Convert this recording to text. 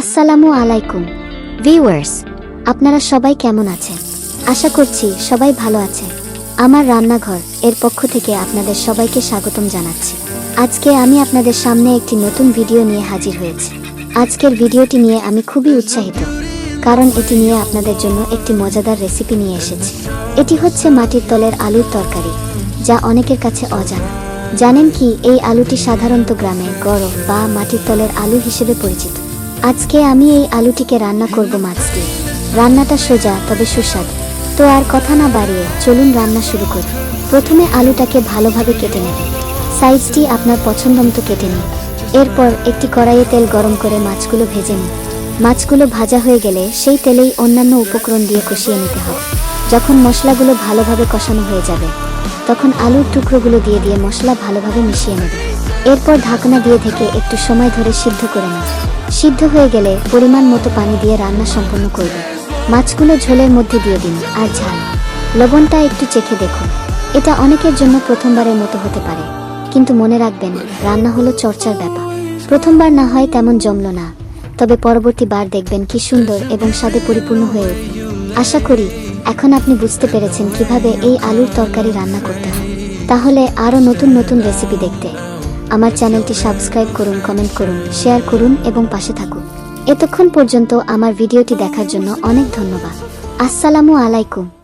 আসসালামু আলাইকুম। ভিউয়ার্স, আপনারা সবাই কেমন আছেন? আশা করছি সবাই ভালো আছে আমার রান্নাঘর এর পক্ষ থেকে আপনাদের সবাইকে স্বাগতম জানাচ্ছি। আজকে আমি আপনাদের সামনে একটি নতুন ভিডিও নিয়ে হাজির হয়েছি। আজকের ভিডিওটি নিয়ে আমি খুবই উৎসাহিত, কারণ এটি নিয়ে আপনাদের জন্য একটি মজাদার রেসিপি নিয়ে এসেছি। এটি হচ্ছে মাটির তলের আলুর তরকারি, যা অনেকের কাছে অজানা। জানেন কি, এই আলুটি সাধারণত গ্রামে গড় বা মাটির তলের আলু হিসেবে পরিচিত। আজকে আমি এই আলুটিকে রান্না করব মাছ দিয়ে রান্নাটা সোজা, তবে সুস্বাদু। তো আর কথা না বাড়িয়ে চলুন রান্না শুরু করি। প্রথমে আলুটাকে ভালোভাবে কেটে নেবেন সাইজটি আপনার পছন্দ মতো কেটে নিন। এরপর একটি কড়াইয়ে তেল গরম করে মাছগুলো ভেজে নিন। মাছগুলো ভাজা হয়ে গেলে সেই তেলেই অন্যান্য উপকরণ দিয়ে কষিয়ে নিতে হবে। যখন মশলাগুলো ভালোভাবে কষানো হয়ে যাবে, তখন আলুর টুকরোগুলো দিয়ে দিয়ে মশলা ভালোভাবে মিশিয়ে নেবে। এরপর ঢাকনা দিয়ে থেকে একটু সময় ধরে সিদ্ধ করে নেবে সিদ্ধ হয়ে গেলে পরিমাণ মতো পানি দিয়ে রান্না সম্পন্ন করবে। মাছগুলো ঝোলের মধ্যে দিয়ে দিন আর ঝাল। লবণটা একটু চেখে দেখুন। এটা অনেকের জন্য প্রথমবারের মতো হতে পারে। কিন্তু মনে রাখবেন, রান্না হলো চর্চার ব্যাপার। প্রথমবার না হয় তেমন জমলো না। তবে পরবর্তী বার দেখবেন কি সুন্দর এবং স্বাদে পরিপূর্ণ হয়ে উঠবে আশা করি, এখন আপনি বুঝতে পেরেছেন কীভাবে এই আলুর তরকারি রান্না করতে হয়। তাহলে আরও নতুন নতুন রেসিপি দেখতে। আমার চ্যানেলটি সাবস্ক্রাইব করুন, কমেন্ট করুন, শেয়ার করুন এবং পাশে থাকুন। এতক্ষণ পর্যন্ত আমার ভিডিওটি দেখার জন্য অনেক ধন্যবাদ। আসসালামু আলাইকুম।